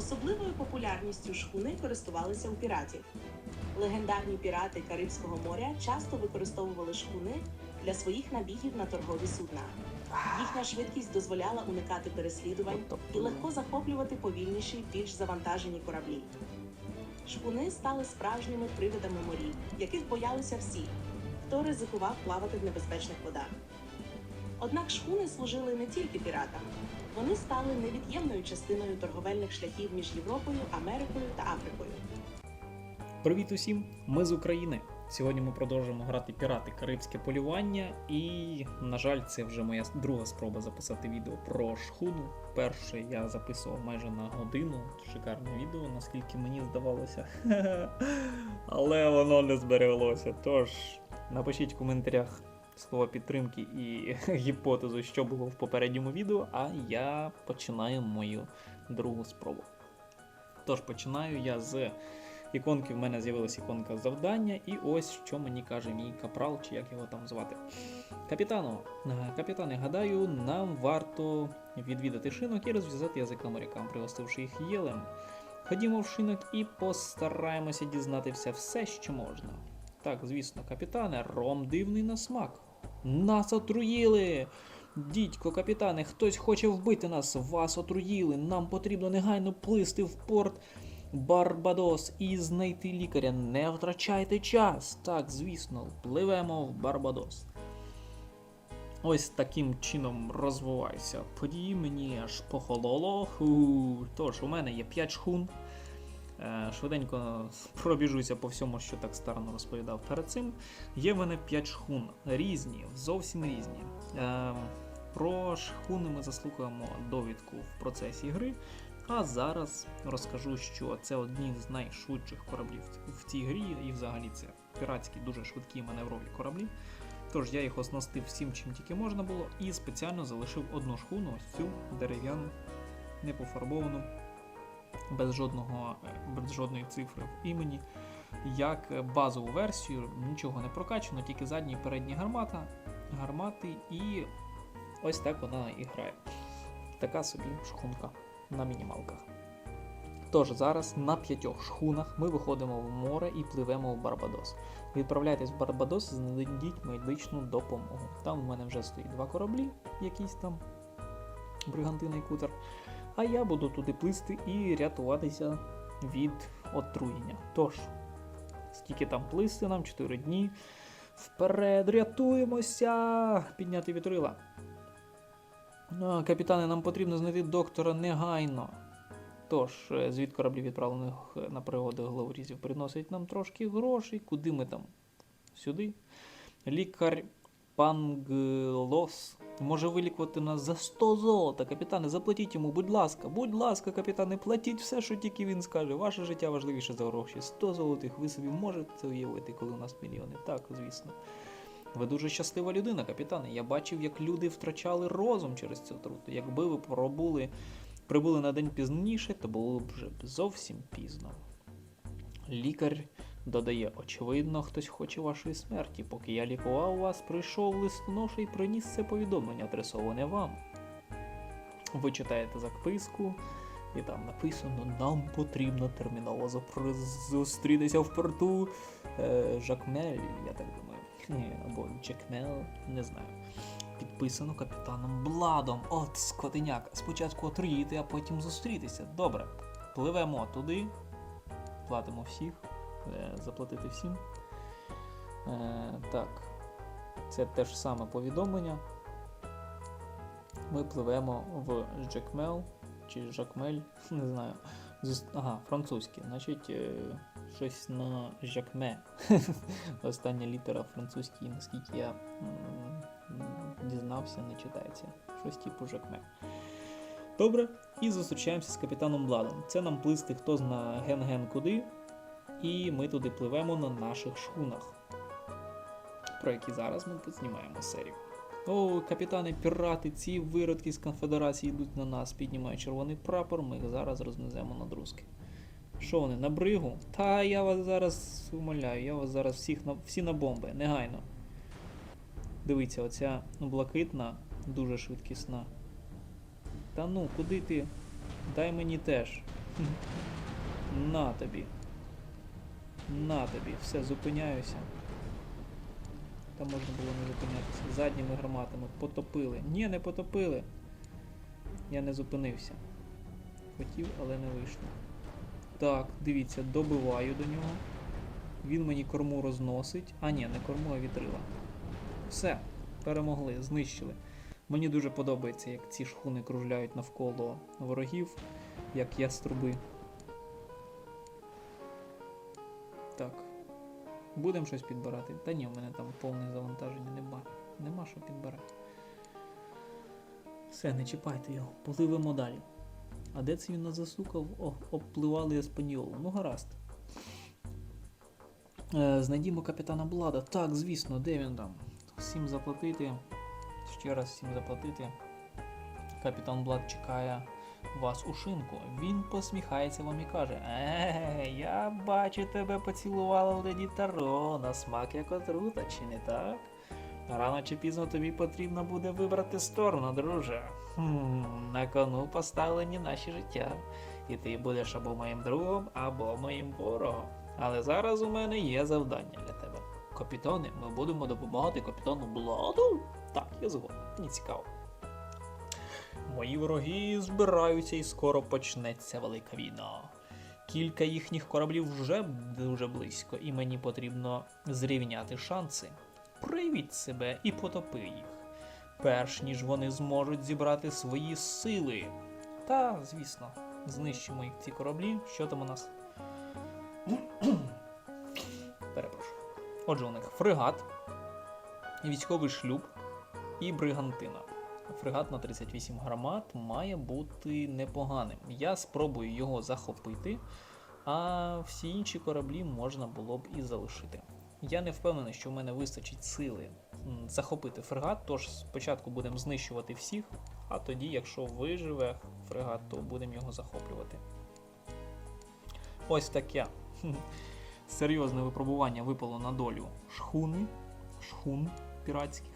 Особливою популярністю шхуни користувалися у піратів. Легендарні пірати Карибського моря часто використовували шхуни для своїх набігів на торгові судна. Їхня швидкість дозволяла уникати переслідувань і легко захоплювати повільніші, більш завантажені кораблі. Шхуни стали справжніми привидами морів, яких боялися всі, хто ризикував плавати в небезпечних водах. Однак шхуни служили не тільки піратам, вони стали невід'ємною частиною торговельних шляхів між Європою, Америкою та Африкою. Привіт усім! Ми з України. Сьогодні ми продовжуємо грати пірати Карибське полювання, і, на жаль, це вже моя друга спроба записати відео про шхуну. Перше я записував майже на годину. Шикарне відео, наскільки мені здавалося. Але воно не збереглося. Тож напишіть в коментарях слова підтримки і гіпотезу, що було в попередньому відео, а я починаю мою другу спробу. Тож починаю я з іконки. В мене з'явилася іконка завдання, і ось що мені каже мій капрал, чи як його там звати. Капітану, е, капітане, гадаю, нам варто відвідати шинок і розв'язати язика морякам, пригостивши їх єлем. Ходімо в шинок і постараємося дізнатися все, що можна. Так, звісно, капітане, ром дивний на смак. Нас отруїли! Дідько, капітане, хтось хоче вбити нас, вас отруїли. Нам потрібно негайно плисти в порт Барбадос і знайти лікаря. Не втрачайте час. Так, звісно, пливемо в Барбадос. Ось таким чином розвиваються події. Мені аж похололо. Ху. Тож, у мене є 5 шхун. Е, Швиденько пробіжуся по всьому, що так старано розповідав перед цим. Є в мене 5 шхун. Різні, зовсім різні. Е, Про шхуни ми заслухаємо довідку в процесі гри. А зараз розкажу, що це одні з найшвидших кораблів в цій грі, і взагалі це піратські дуже швидкі маневрові кораблі. Тож я їх оснастив всім, чим тільки можна було, і спеціально залишив одну шхуну, ось цю дерев'яну, непофарбовану, без, жодного, без жодної цифри в імені. Як базову версію, нічого не прокачано, тільки задні і передні гармата, гармати, і ось так вона і грає. Така собі шхунка на мінімалках. Тож зараз на п'ятьох шхунах ми виходимо в море і пливемо в Барбадос. Відправляйтесь в Барбадос, знайдіть медичну допомогу. Там в мене вже стоїть два кораблі, якісь там бригантина і кутер. А я буду туди плисти і рятуватися від отруєння. Тож, скільки там плисти нам, 4 дні. Вперед, рятуємося! Підняти вітрила. Капітане, нам потрібно знайти доктора негайно. Тож, е, звід кораблів, відправлених на пригоди головорізів, приносить нам трошки грошей. Куди ми там? Сюди. Лікар Панглос може вилікувати нас за 100 золота. Капітане, заплатіть йому, будь ласка, будь ласка, капітане, платіть все, що тільки він скаже. Ваше життя важливіше за гроші. 100 золотих ви собі можете уявити, коли у нас мільйони. Так, звісно. Ви дуже щаслива людина, капітане. Я бачив, як люди втрачали розум через цю отруту. Якби ви пробули, прибули на день пізніше, то було б вже зовсім пізно. Лікар додає, очевидно, хтось хоче вашої смерті. Поки я лікував вас, прийшов листоноша і приніс це повідомлення, адресоване вам. Ви читаєте записку, і там написано: нам потрібно терміново зустрітися в порту е, Жакмель, я так думаю. Ні, або Джекмел, не знаю. Підписано капітаном Бладом. От скотиняка. Спочатку отруїти, а потім зустрітися. Добре. Пливемо туди. Платимо всіх. Е, заплатити всім. Е, так. Це те ж саме повідомлення. Ми пливемо в Джекмел чи Жакмель, не знаю. Ага, французький. Значить, е, щось на Жакме. Остання літера французькій, наскільки я дізнався, не читається. Щось типу Жакме. Добре, і зустрічаємося з капітаном Бладом. Це нам плисти хто зна ген-ген куди, і ми туди пливемо на наших шхунах, про які зараз ми знімаємо серію. О, капітани, пірати, ці виродки з конфедерації йдуть на нас, піднімають червоний прапор, ми їх зараз рознесемо на друзки. Що вони, на бригу? Та я вас зараз умоляю, я вас зараз всіх на, всі на бомби, негайно. Дивіться, оця блакитна, дуже швидкісна. Та ну, куди ти? Дай мені теж. На тобі. На тобі. Все, зупиняюся. Там можна було не зупинятися. Задніми гарматами. Потопили. Ні, не потопили. Я не зупинився. Хотів, але не вийшло. Так, дивіться, добиваю до нього. Він мені корму розносить. А ні, не корму, а вітрила. Все, перемогли, знищили. Мені дуже подобається, як ці шхуни кружляють навколо ворогів, як яструби. Так. Будемо щось підбирати. Та ні, в мене там повне завантаження нема. Нема що підбирати. Все, не чіпайте його, пливемо далі. А де це він нас засукав? О, обпливали Еспаньолу. Ну гаразд. Е, знайдімо капітана Блада. Так, звісно, де він там? Всім заплатити. Ще раз всім заплатити. Капітан Блад чекає вас у шинку. Він посміхається вам і каже: Е, я бачу, тебе поцілувала леді Таро на смак як отрута, чи не так? Рано чи пізно тобі потрібно буде вибрати сторону, друже. Хм, на кону поставлені наші життя. І ти будеш або моїм другом, або моїм ворогом. Але зараз у мене є завдання для тебе. Капітане, ми будемо допомагати капітану Бладу? Так, я згоден. Мені цікаво. Мої вороги збираються і скоро почнеться велика війна. Кілька їхніх кораблів вже дуже близько, і мені потрібно зрівняти шанси. Проявіть себе і потопи їх, перш ніж вони зможуть зібрати свої сили. Та, звісно, знищимо їх ці кораблі. Що там у нас? Перепрошую. Отже, у них фрегат, військовий шлюб і бригантина. Фрегат на 38 гармат має бути непоганим. Я спробую його захопити, а всі інші кораблі можна було б і залишити. Я не впевнений, що в мене вистачить сили захопити фрегат, тож спочатку будемо знищувати всіх, а тоді, якщо виживе фрегат, то будемо його захоплювати. Ось таке. Серйозне випробування випало на долю шхуни, шхун піратських.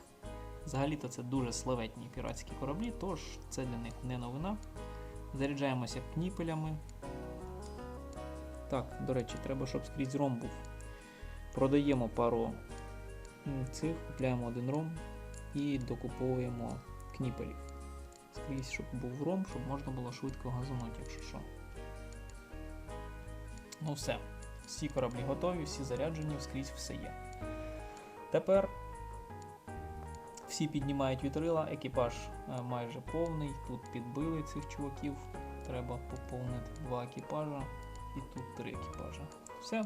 Взагалі-то це дуже славетні піратські кораблі, тож це для них не новина. Заряджаємося кніпелями. Так, до речі, треба, щоб скрізь ром був. Продаємо пару цих, купляємо один ром і докуповуємо кніпелів. Скрізь, щоб був ром, щоб можна було швидко газанути, якщо що. Ну все. Всі кораблі готові, всі заряджені, скрізь все є. Тепер всі піднімають вітрила, екіпаж е, майже повний. Тут підбили цих чуваків. Треба поповнити два екіпажа і тут три екіпажа. Все,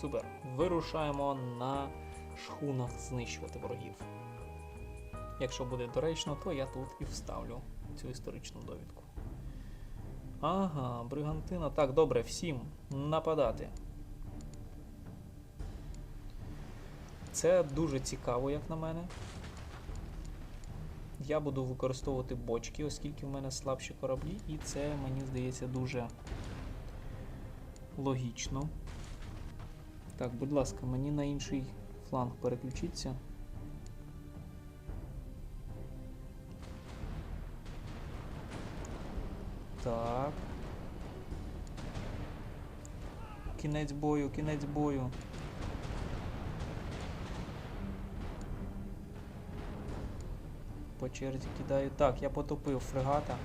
супер. Вирушаємо на шхунах знищувати ворогів. Якщо буде доречно, то я тут і вставлю цю історичну довідку. Ага, бригантина. Так, добре, всім нападати. Це дуже цікаво, як на мене. Я буду використовувати бочки, оскільки в мене слабші кораблі, і це, мені здається, дуже логічно. Так, будь ласка, мені на інший фланг переключіться. Так. Кінець бою, кінець бою. По черзі кидаю. Так, я потопив фрегата.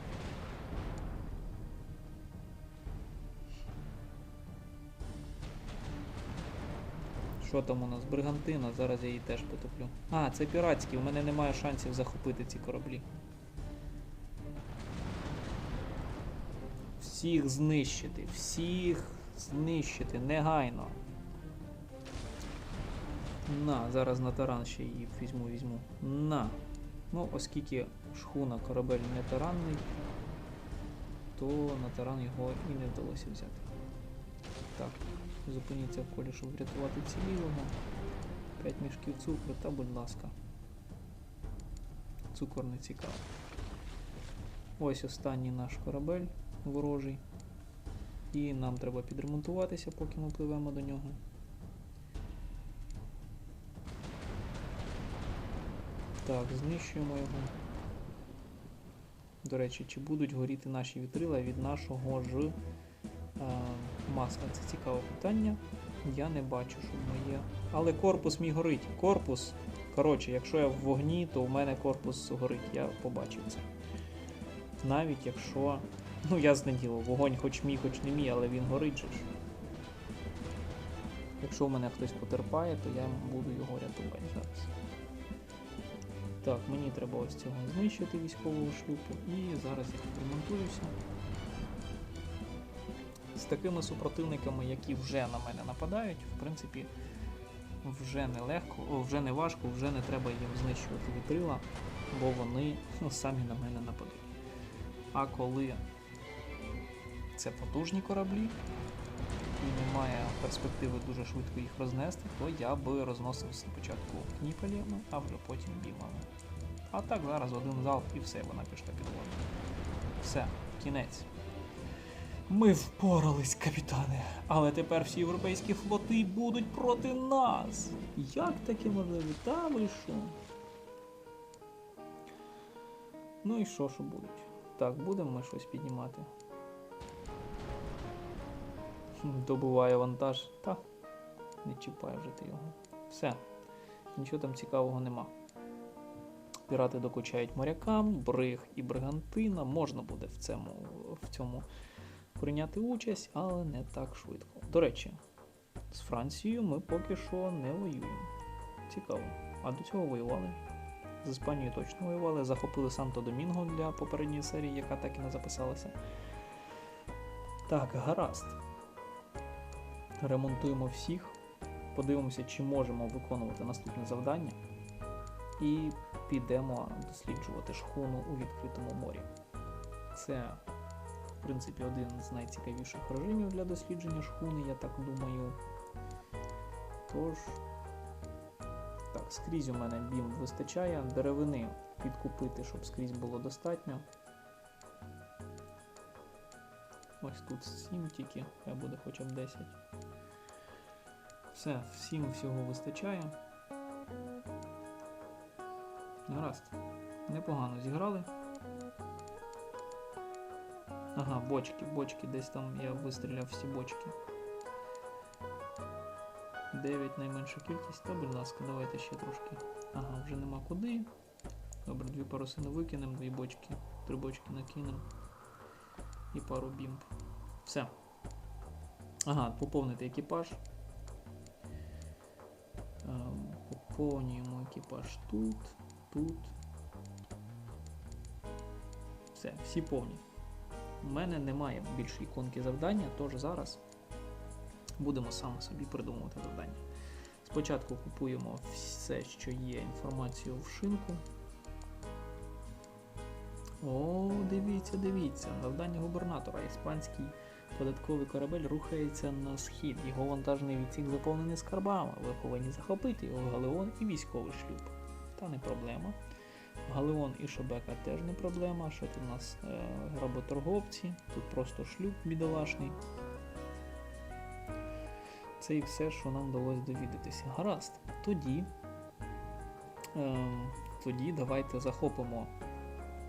Що там у нас? Бригантина, зараз я її теж потоплю. А, це піратські, у мене немає шансів захопити ці кораблі. Всіх знищити, всіх знищити негайно. На, зараз на таран ще її візьму, візьму. На. Ну, оскільки шхуна корабель не таранний, то на таран його і не вдалося взяти. Так, зупиніться в колі, щоб врятувати цілілого. 5 мішків цукру, та будь ласка. Цукор не цікаво. Ось останній наш корабель ворожий. І нам треба підремонтуватися, поки ми пливемо до нього. Так, знищуємо його. До речі, чи будуть горіти наші вітрила від нашого ж маска це цікаве питання. Я не бачу, що моє. Але корпус мій горить. Корпус. Коротше, якщо я в вогні, то в мене корпус горить. Я побачив це. Навіть якщо. Ну, ясне діло, вогонь хоч мій, хоч не мій, але він горить же ж. Якщо в мене хтось потерпає, то я буду його рятувати зараз. Так, мені треба ось цього знищити військового шлюпу і зараз я відремонтуюся. З такими супротивниками, які вже на мене нападають, в принципі, вже не легко, о, вже не важко, вже не треба їм знищувати вітрила, бо вони ну, самі на мене нападуть. А коли це потужні кораблі, і немає перспективи дуже швидко їх рознести, то я би розносив спочатку кніпелями, а вже потім бімами. А так зараз один залп і все, вона пішла під воду. Все, кінець. Ми впорались, капітане, але тепер всі європейські флоти будуть проти нас. Як таке можливо? Та ви що? Ну і що, що будуть? Так, будемо ми щось піднімати. Добуває вантаж. Та, не чіпай вже ти його. Все. Нічого там цікавого нема. Пірати докучають морякам, бриг і бригантина. Можна буде в цьому, в цьому прийняти участь, але не так швидко. До речі, з Францією ми поки що не воюємо. Цікаво. А до цього воювали. З Іспанією точно воювали, захопили Санто Домінго для попередньої серії, яка так і не записалася. Так, гаразд. Ремонтуємо всіх. Подивимося, чи можемо виконувати наступне завдання. І підемо досліджувати шхуну у відкритому морі. Це, в принципі, один з найцікавіших режимів для дослідження шхуни, я так думаю. Тож, так, скрізь у мене бім вистачає. Деревини підкупити, щоб скрізь було достатньо. Ось тут 7 тільки, хай буде хоча б 10. Все, всім всього вистачає. Гаразд. Непогано зіграли. Ага, бочки, бочки, десь там я вистріляв всі бочки. 9 найменша кількість, та будь ласка, давайте ще трошки. Ага, вже нема куди. Добре, дві парусини викинемо, дві бочки, три бочки накинемо. І пару бімб. Все. Ага, поповнити екіпаж. Ем, Поповнюємо екіпаж тут, тут. Все, всі повні. У мене немає більше іконки завдання, тож зараз будемо саме собі придумувати завдання. Спочатку купуємо все, що є інформацію в шинку. О, дивіться, дивіться. Завдання губернатора. Іспанський податковий корабель рухається на схід. Його вантажний відсік заповнений скарбами. Ви повинні захопити його галеон і військовий шлюб. Та не проблема. Галеон і Шебека теж не проблема. Що тут у нас е, работорговці? Тут просто шлюб бідолашний. Це і все, що нам вдалося довідатися. Гаразд. Тоді, ем, тоді давайте захопимо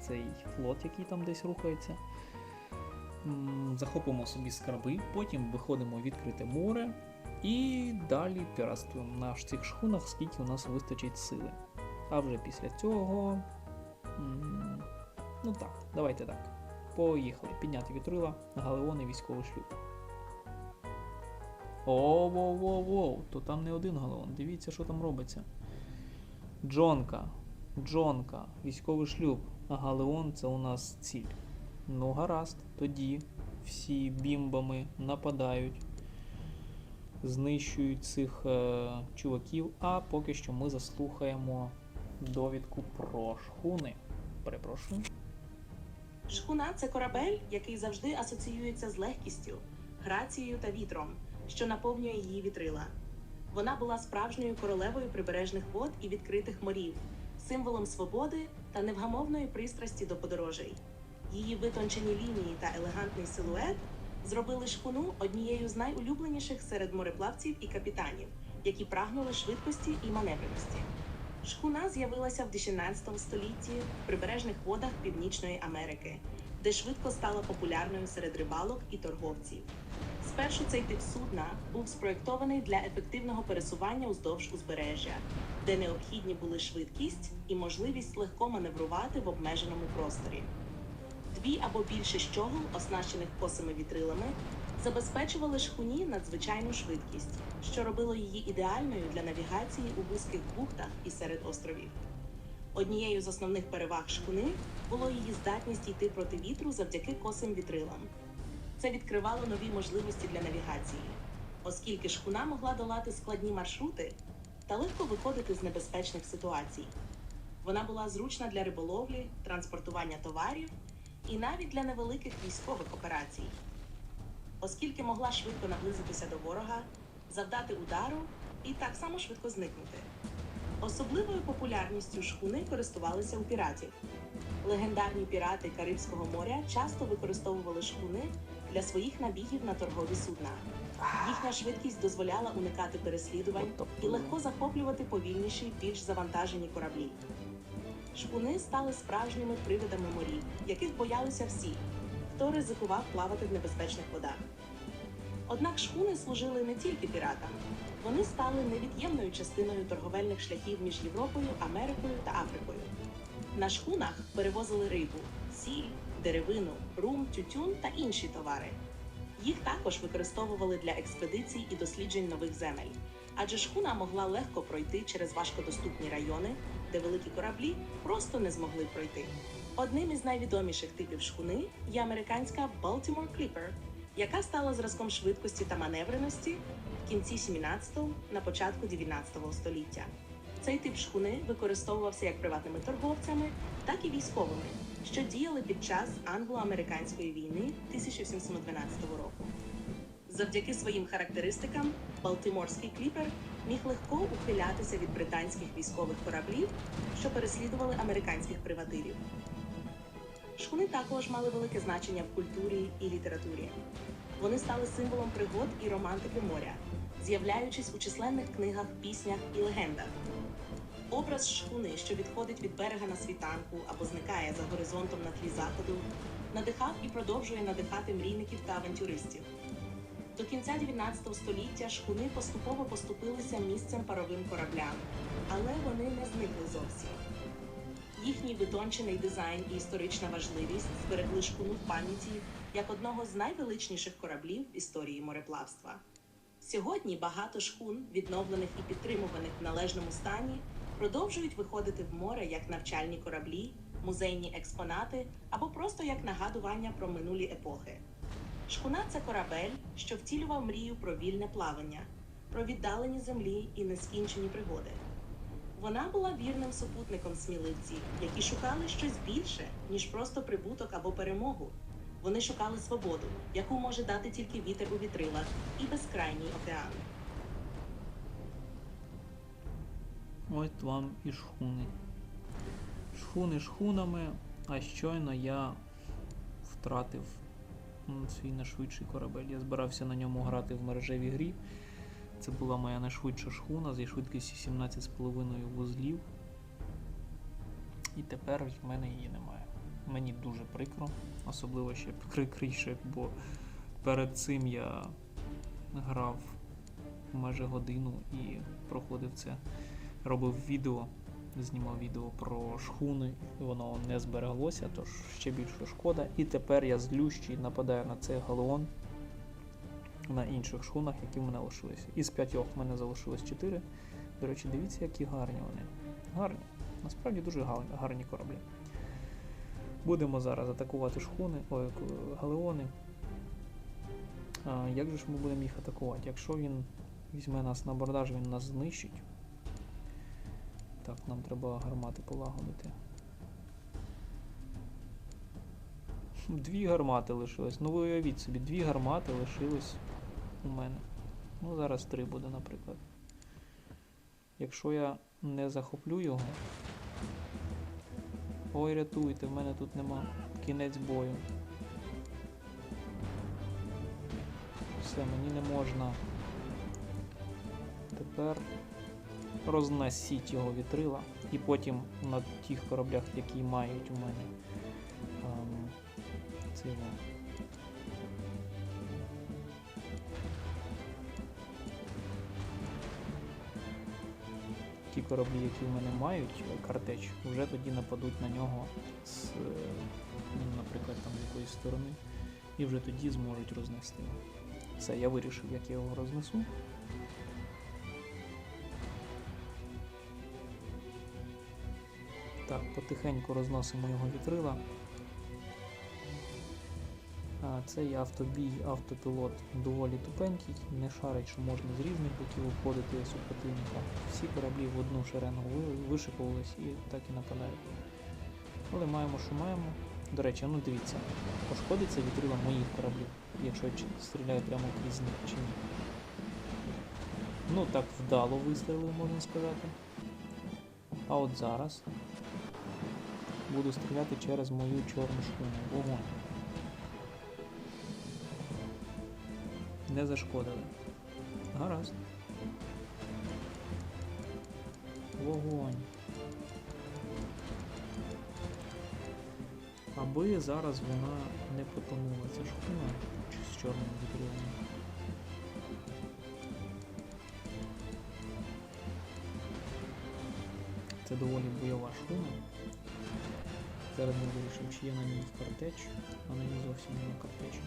цей флот, який там десь рухається. Захопимо собі скарби, потім виходимо в відкрите море і далі піратствуємо на цих шхунах, скільки у нас вистачить сили. А вже після цього. Ну так, давайте так. Поїхали. Підняти вітрила, галеони, військовий шлюб. О, воу, воу, воу, то там не один галеон. Дивіться, що там робиться. Джонка, Джонка, військовий шлюб, а галеон це у нас ціль. Ну, гаразд, тоді всі бімбами нападають, знищують цих е, чуваків, а поки що ми заслухаємо довідку про шхуни. Перепрошую. Шхуна це корабель, який завжди асоціюється з легкістю, грацією та вітром, що наповнює її вітрила. Вона була справжньою королевою прибережних вод і відкритих морів, символом свободи та невгамовної пристрасті до подорожей. Її витончені лінії та елегантний силует зробили шхуну однією з найулюбленіших серед мореплавців і капітанів, які прагнули швидкості і маневреності. Шхуна з'явилася в 19 столітті в прибережних водах Північної Америки де швидко стала популярною серед рибалок і торговців. Спершу цей тип судна був спроєктований для ефективного пересування уздовж узбережжя, де необхідні були швидкість і можливість легко маневрувати в обмеженому просторі. Дві або більше щогл, оснащених косими вітрилами, забезпечували шхуні надзвичайну швидкість, що робило її ідеальною для навігації у вузьких бухтах і серед островів. Однією з основних переваг шхуни було її здатність йти проти вітру завдяки косим вітрилам. Це відкривало нові можливості для навігації, оскільки шхуна могла долати складні маршрути та легко виходити з небезпечних ситуацій. Вона була зручна для риболовлі, транспортування товарів і навіть для невеликих військових операцій, оскільки могла швидко наблизитися до ворога, завдати удару і так само швидко зникнути. Особливою популярністю шхуни користувалися у піратів. Легендарні пірати Карибського моря часто використовували шхуни для своїх набігів на торгові судна. Їхня швидкість дозволяла уникати переслідувань і легко захоплювати повільніші, більш завантажені кораблі. Шхуни стали справжніми привидами морів, яких боялися всі, хто ризикував плавати в небезпечних водах. Однак шхуни служили не тільки піратам, вони стали невід'ємною частиною торговельних шляхів між Європою, Америкою та Африкою. На шхунах перевозили рибу, сіль, деревину, рум, тютюн та інші товари. Їх також використовували для експедицій і досліджень нових земель, адже шхуна могла легко пройти через важкодоступні райони, де великі кораблі просто не змогли пройти. Одним із найвідоміших типів шхуни є американська Baltimore Clipper, яка стала зразком швидкості та маневреності в кінці 17-го, на початку 19 століття. Цей тип шхуни використовувався як приватними торговцями, так і військовими, що діяли під час англо-американської війни 1712 року. Завдяки своїм характеристикам, Балтиморський кліпер міг легко ухилятися від британських військових кораблів, що переслідували американських приватирів. Шхуни також мали велике значення в культурі і літературі. Вони стали символом пригод і романтики моря, з'являючись у численних книгах, піснях і легендах. Образ шхуни, що відходить від берега на світанку або зникає за горизонтом на тлі заходу, надихав і продовжує надихати мрійників та авантюристів. До кінця 19 століття шхуни поступово поступилися місцем паровим кораблям, але вони не зникли зовсім. Їхній витончений дизайн і історична важливість зберегли шхуну в пам'яті як одного з найвеличніших кораблів в історії мореплавства. Сьогодні багато шхун, відновлених і підтримуваних в належному стані, продовжують виходити в море як навчальні кораблі, музейні експонати або просто як нагадування про минулі епохи. Шхуна це корабель, що втілював мрію про вільне плавання, про віддалені землі і нескінчені пригоди. Вона була вірним супутником сміливців, які шукали щось більше, ніж просто прибуток або перемогу. Вони шукали свободу, яку може дати тільки вітер у вітрилах і безкрайній океан. Ось вам і шхуни. Шхуни шхунами, а щойно я втратив свій найшвидший корабель. Я збирався на ньому грати в мережевій грі. Це була моя найшвидша шхуна зі швидкістю 17,5 вузлів. І тепер в мене її немає. Мені дуже прикро, особливо ще прикріше, бо перед цим я грав майже годину і проходив це робив відео, знімав відео про шхуни, воно не збереглося, тож ще більше шкода. І тепер я злющий нападаю на цей галеон на інших шхунах, які в мене лишилися. Із п'ятьох в мене залишилось чотири. До речі, дивіться, які гарні вони. Гарні. Насправді дуже гарні, кораблі. Будемо зараз атакувати шхуни, ой, галеони. А, як же ж ми будемо їх атакувати? Якщо він візьме нас на абордаж, він нас знищить. Так, нам треба гармати полагодити. Дві гармати лишилось. Ну ви уявіть собі, дві гармати лишилось у мене. Ну, зараз три буде, наприклад. Якщо я не захоплю його. Ой, рятуйте, в мене тут нема. Кінець бою. Все, мені не можна. Тепер розносіть його вітрила, і потім на тих кораблях, які мають у мене ем, ці, ті кораблі, які в мене мають е, картеч, вже тоді нападуть на нього з, е, ну, наприклад, там з якоїсь сторони, і вже тоді зможуть рознести. Все, я вирішив, як я його рознесу. Потихеньку розносимо його вітрила. Цей автобій, автопілот доволі тупенький, не шарить, що можна з різних боків обходити супротивника. Всі кораблі в одну шеренгу вишикувались і так і нападають. Але маємо, що маємо. До речі, ну дивіться, пошкодиться вітрила моїх кораблів, якщо я стріляю прямо крізь них чи ні. Ну так вдало вистрілив, можна сказати. А от зараз буду стріляти через мою чорну шхуну. Вогонь. Не зашкодили. Гаразд. Вогонь. Аби зараз вона не потонула. Ця шхуна з чорним вітрилом. Це доволі бойова шхуна. Ми вирішимо, чи є на ній картеч, а на ній зовсім немає картечу.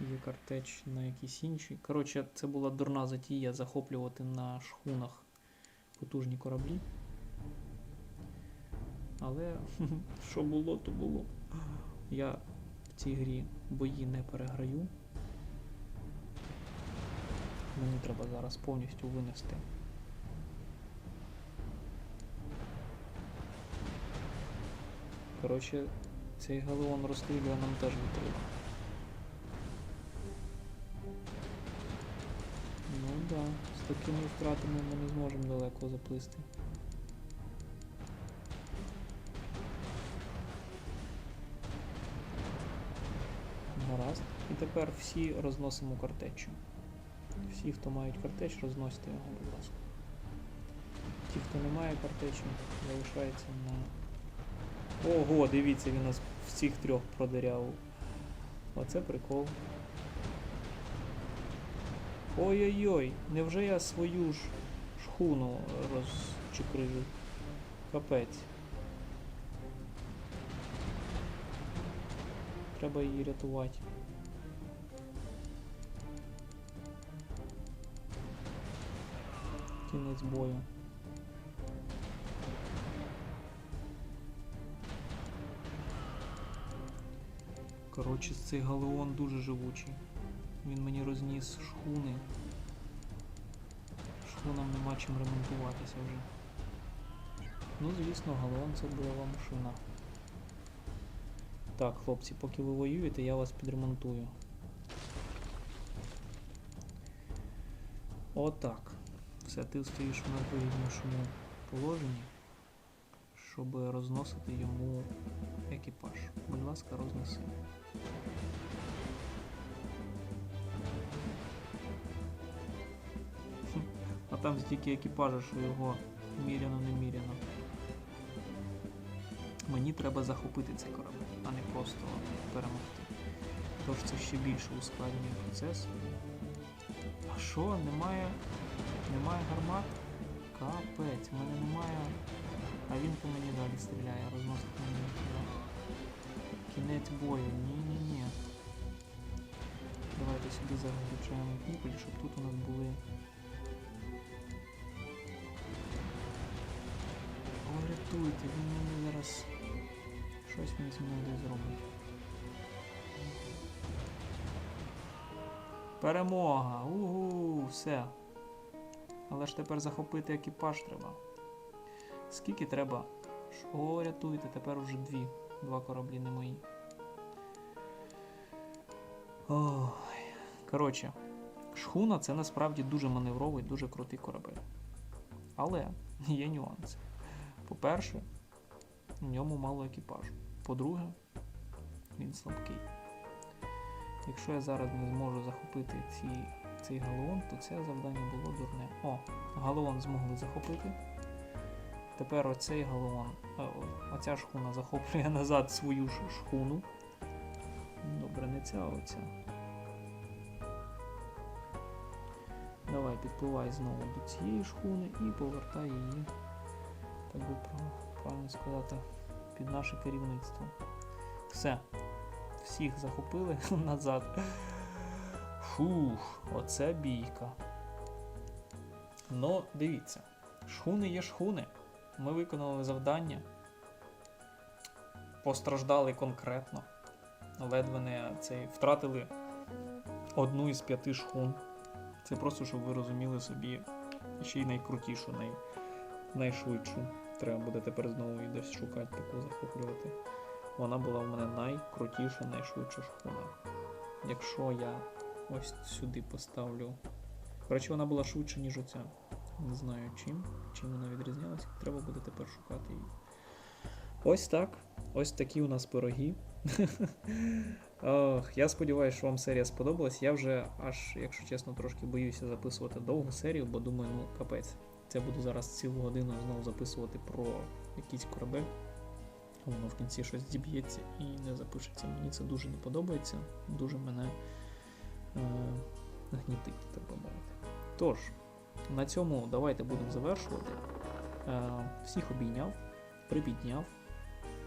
Є картеч на якісь інші. Коротше, це була дурна затія захоплювати на шхунах потужні кораблі. Але що було, то було. Я в цій грі бої не переграю. Мені треба зараз повністю винести. Коротше, цей галеон розстрілює нам теж вітрила. Ну да, з такими втратами ми не зможемо далеко заплисти. Гаразд. І тепер всі розносимо картечу. Всі, хто мають картеч, розносьте його, будь ласка. Ті, хто не має картечі, залишається на. Ого, дивіться, він нас всіх трьох продиряв. Оце прикол. Ой-ой-ой, невже я свою ж шхуну розчукрию? Капець. Треба її рятувати. Кінець бою. Коротше, цей галеон дуже живучий. Він мені розніс шхуни. Шхунам нема чим ремонтуватися вже. Ну, звісно, галеон це бойова машина. Так, хлопці, поки ви воюєте, я вас підремонтую. Отак. Все, ти стоїш в найвигіднішому положенні, щоб розносити йому екіпаж. Будь ласка, рознеси. А там стільки екіпажа, що його міряно не міряно. Мені треба захопити цей корабель, а не просто перемогти. Тож це ще більше ускладнює процес. А що, немає. Немає гармат? Капець, в мене немає. А він по мені далі стріляє, розносить мені тіла. Кінець бою. Ні-ні-ні. Давайте сюди заглючаємо купель, щоб тут у нас були. Ой, рятуйте, він мені зараз. Щось він зі мною зробить. Перемога! Угу, все. Але ж тепер захопити екіпаж треба. Скільки треба? О, рятуйте, тепер уже дві. Два кораблі не мої. Ой. Коротше, шхуна це насправді дуже маневровий, дуже крутий корабель. Але є нюанси. По-перше, в ньому мало екіпажу. По-друге, він слабкий. Якщо я зараз не зможу захопити ці, цей галеон, то це завдання було дурне. О, галеон змогли захопити. Тепер оцей галеон, е, оця шхуна захоплює назад свою шхуну. Добре, не ця, оця. Давай, підпливай знову до цієї шхуни і повертай її, так би прав- правильно сказати, під наше керівництво. Все. Всіх захопили назад. Фух, оце бійка. Ну, дивіться, шхуни є шхуни. Ми виконали завдання. Постраждали конкретно. Ледве не цей, втратили одну із п'яти шхун. Це просто, щоб ви розуміли собі ще й найкрутішу, най, найшвидшу. Треба буде тепер знову і десь шукати таку захоплювати. Вона була в мене найкрутіша, найшвидша шхуна. Якщо я ось сюди поставлю. Коротше, вона була швидше, ніж оця. Не знаю чим, чим вона відрізнялася. Треба буде тепер шукати її. Ось так. Ось такі у нас пироги. Ох, я сподіваюся, що вам серія сподобалась. Я вже аж, якщо чесно, трошки боюся записувати довгу серію, бо думаю, ну капець. Це буду зараз цілу годину знову записувати про якийсь корабель. Воно в кінці щось зіб'ється і не запишеться. Мені це дуже не подобається, дуже мене е, гнітить, так би мовити. Тож, на цьому давайте будемо завершувати. Е, всіх обійняв, припідняв.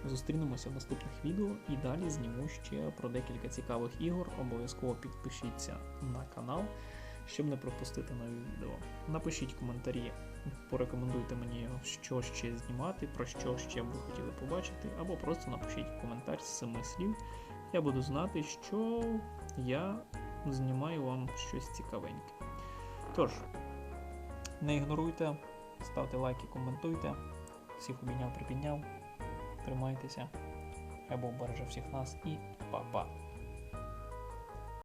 Зустрінемося в наступних відео і далі зніму ще про декілька цікавих ігор. Обов'язково підпишіться на канал, щоб не пропустити нові відео. Напишіть коментарі, порекомендуйте мені, що ще знімати, про що ще б ви хотіли побачити, або просто напишіть коментар з семи слів. Я буду знати, що я знімаю вам щось цікавеньке. Тож, не ігноруйте, ставте лайки, коментуйте. Всіх обійняв, припідняв. Тримайтеся. Хай Бог береже всіх нас і па-па.